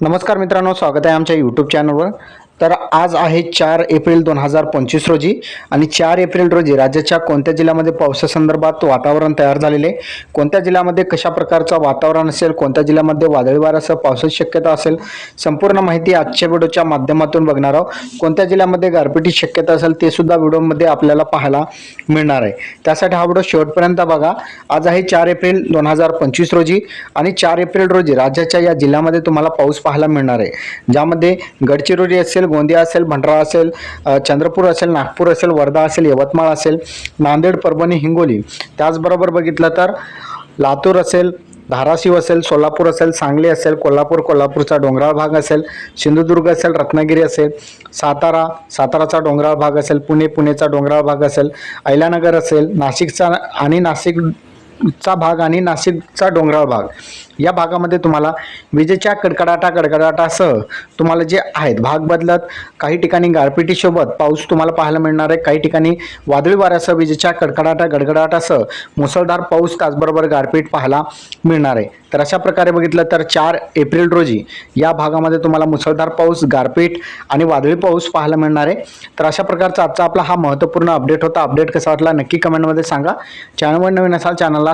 नमस्कार मित्रांनो स्वागत आहे आमच्या यूट्यूब चॅनलवर तर आज आहे चार एप्रिल दोन हजार पंचवीस रोजी आणि चार एप्रिल रोजी राज्याच्या कोणत्या जिल्ह्यामध्ये पावसासंदर्भात वातावरण तयार झालेले आहे कोणत्या जिल्ह्यामध्ये कशा प्रकारचं वातावरण असेल कोणत्या जिल्ह्यामध्ये वादळी वाऱ्यासह पावसाची शक्यता असेल संपूर्ण माहिती आजच्या व्हिडिओच्या माध्यमातून बघणार आहोत. कोणत्या जिल्ह्यामध्ये गारपिटीची शक्यता असेल ते सुद्धा व्हिडिओमध्ये आपल्याला पाहायला मिळणार आहे. त्यासाठी हा व्हिडिओ शेवटपर्यंत बघा. आज आहे चार एप्रिल दोन हजार पंचवीस रोजी आणि चार एप्रिल रोजी राज्याच्या या जिल्ह्यामध्ये तुम्हाला पाऊस पाहायला मिळणार आहे. ज्यामध्ये गडचिरोली असेल गोंदिया असेल भंडारा असेल चंद्रपूर असेल नागपूर असेल वर्धा असेल यवतमाळ असेल नांदेड परभणी हिंगोली. त्याचबरोबर बघितलं तर लातूर असेल धाराशिव असेल सोलापूर असेल सांगली असेल कोल्हापूर कोल्हापूरचा डोंगराळ भाग असेल सिंधुदुर्ग असेल रत्नागिरी असेल सातारा साताराचा डोंगराळ भाग असेल पुणे पुणेचा डोंगराळ भाग असेल अहिल्यानगर असेल नाशिकचा आणि नाशिक चा भाग आणि नाशिकचा डोंगराळ भाग. या भागामध्ये तुम्हाला विजेच्या कडकडाटा कडकडाटासह तुम्हाला जे आहेत भाग बदलत काही ठिकाणी गारपिटीसोबत पाऊस तुम्हाला पाहायला मिळणार आहे. काही ठिकाणी वादळी वाऱ्यासह विजेच्या कडकडाटा गडगडाटासह मुसळधार पाऊस त्याचबरोबर गारपीट पाहायला मिळणार आहे. तर अशा प्रकारे बघितलं तर चार एप्रिल रोजी या भागामध्ये तुम्हाला मुसळधार पाऊस गारपीट आणि वादळी पाऊस पाहायला मिळणार आहे. तर अशा प्रकारचा आजचा आपला हा महत्त्वपूर्ण अपडेट होता. अपडेट कसा वाटला नक्की कमेंटमध्ये सांगा. चॅनलवर नवीन असाल चॅनलला